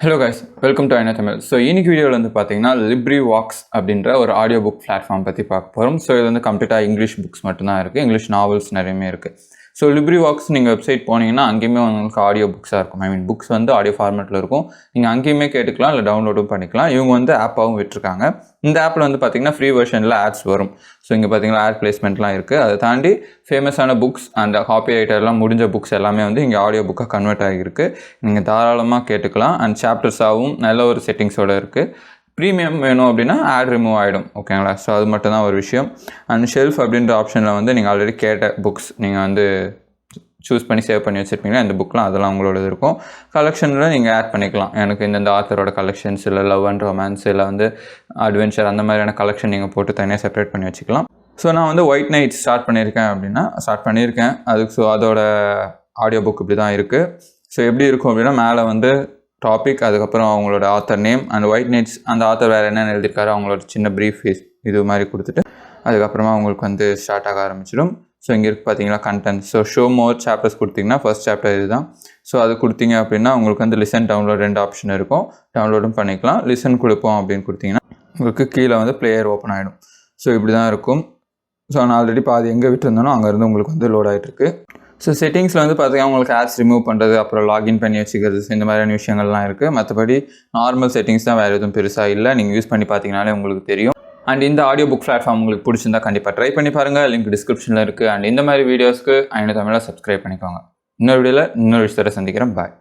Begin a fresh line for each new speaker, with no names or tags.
Hello guys welcome to ஐநா Tamil so இன்னைக்கு வீடியோவில் வந்து பார்த்தீங்கன்னா லிப்ரி வாக்ஸ் அப்படின்ற ஒரு ஆடியோ புக் பிளாட்ஃபார்ம் பற்றி பார்க்க போகிறோம் ஸோ இது வந்து கம்ப்ளீட்டாக இங்கிலீஷ் புக்ஸ் மட்டும்தான் இருக்குது இங்கிலீஷ் நாவல்ஸ் நிறையமே இருக்குது ஸோ லிப்ரி வாக்ஸ் நீங்கள் வெப்சைட் போனீங்கன்னா அங்கேயுமே உங்களுக்கு ஆடியோ புக்ஸாக இருக்கும். ஐ மீன் புக்ஸ் வந்து ஆடியோ ஃபார்மேட்டில் இருக்கும். நீங்கள் அங்கேயுமே கேட்டுக்கலாம் இல்லை டவுன்லோடும் பண்ணிக்கலாம். இவங்க வந்து ஆப்பாகவும் விட்டுருக்காங்க. இந்த ஆப்பில் வந்து பார்த்தீங்கன்னா ஃப்ரீ வெர்ஷனில் ஆட்ஸ் வரும். ஸோ இங்கே பார்த்தீங்கன்னா ஆட் பிளேஸ்மெண்ட்லாம் இருக்குது அதை தாண்டி ஃபேமஸான புக்ஸ் அண்ட் காப்பி ரைட்டர்லாம் முடிஞ்ச புக்ஸ் எல்லாமே வந்து இங்கே ஆடியோ புக்காக கன்வெர்ட் ஆகிருக்கு நீங்கள் தாராளமாக கேட்டுக்கலாம். அண்ட் சாப்டர்ஸாகவும் நல்ல ஒரு செட்டிங்ஸோடு இருக்குது ப்ரீமியம் வேணும் அப்படின்னா ஆட் ரிமூவ் ஆகிடும் ஓகேங்களா ஸோ அது மட்டும்தான் ஒரு விஷயம். அண்ட் ஷெல்ஃப் அப்படின்ற ஆப்ஷனில் வந்து நீங்கள் ஆல்ரெடி கேட்ட புக்ஸ் நீங்கள் வந்து சூஸ் பண்ணி சேவ் பண்ணி வச்சுருப்பீங்களா? இந்த புக்லாம் அதெல்லாம் உங்களோடது இருக்கும். கலெக்ஷனில் நீங்கள் ஆட் பண்ணிக்கலாம். எனக்கு இந்தந்த ஆத்தரோட கலெக்ஷன்ஸ் இல்லை லவ் அண்ட் ரொமான்ஸ் இல்லை வந்து அட்வென்ச்சர் அந்த மாதிரியான கலெக்ஷன் நீங்கள் போட்டு தனியாக செப்பரேட் பண்ணி வச்சுக்கலாம். ஸோ நான் வந்து ஒயிட் நைட் ஸ்டார்ட் பண்ணியிருக்கேன் அப்படின்னா ஸ்டார்ட் பண்ணியிருக்கேன். அதுக்கு ஸோ அதோட ஆடியோ புக் இப்படி தான் இருக்குது ஸோ எப்படி இருக்கும் அப்படின்னா மேலே வந்து டாபிக் அதுக்கப்புறம் அவங்களோட author name and white nights அந்த ஆத்தர் வேறு என்னென்ன எழுதியிருக்காரு அவங்களோட சின்ன ப்ரீஃப் இது மாதிரி கொடுத்துட்டு அதுக்கப்புறமா அவங்களுக்கு வந்து ஸ்டார்ட் ஆக ஆரம்பிச்சிடும். ஸோ இங்கே இருக்கு பார்த்தீங்களா content so show more chapters கொடுத்தீங்கன்னா ஃபர்ஸ்ட் சாப்டர் இதுதான். ஸோ அது கொடுத்தீங்க அப்படின்னா உங்களுக்கு வந்து லிசன் டவுன்லோட் ரெண்டு ஆப்ஷன் இருக்கும். டவுன்லோடும் பண்ணிக்கலாம். லிசன் கொடுப்போம் அப்படின்னு கொடுத்தீங்கன்னா உங்களுக்கு கீழே வந்து பிளேயர் ஓப்பன் ஆகிடும் ஸோ இப்படி தான் இருக்கும். ஸோ நான் ஆல்ரெடி பாதி எங்கே விட்டுருந்தேனோ அங்கேருந்து உங்களுக்கு வந்து லோட் ஆகிட்டுருக்கு ஸோ செட்டிங்ஸில் வந்து பார்த்தீங்கன்னா உங்களுக்கு ஆப்ஸ் ரிமூவ் பண்ணுறது அப்புறம் லாகின் பண்ணி வச்சுக்கிறது இந்த மாதிரியான விஷயங்கள்லாம் இருக்குது மற்றபடி நார்மல் செட்டிங்ஸ் தான் வேறு எதுவும் பெருசாக இல்லை. நீங்கள் யூஸ் பண்ணி பார்த்தீங்கனாலே உங்களுக்கு தெரியும். அண்ட் இந்த ஆடியோ புக் பிளாட்ஃபார்ம் உங்களுக்கு பிடிச்சிருந்தா கண்டிப்பாக ட்ரை பண்ணி பாருங்கள் லிங்க் டிஸ்கிரிப்ஷனில் இருக்குது அண்ட் இந்த மாதிரி வீடியோஸ்க்கு ஐநூறு தமிழாக சப்ஸ்கிரைப் பண்ணிக்கோங்க. இன்னொரு வீடியோவில் இன்னொரு விஷயத்தை சந்திக்கிறேன். பாய்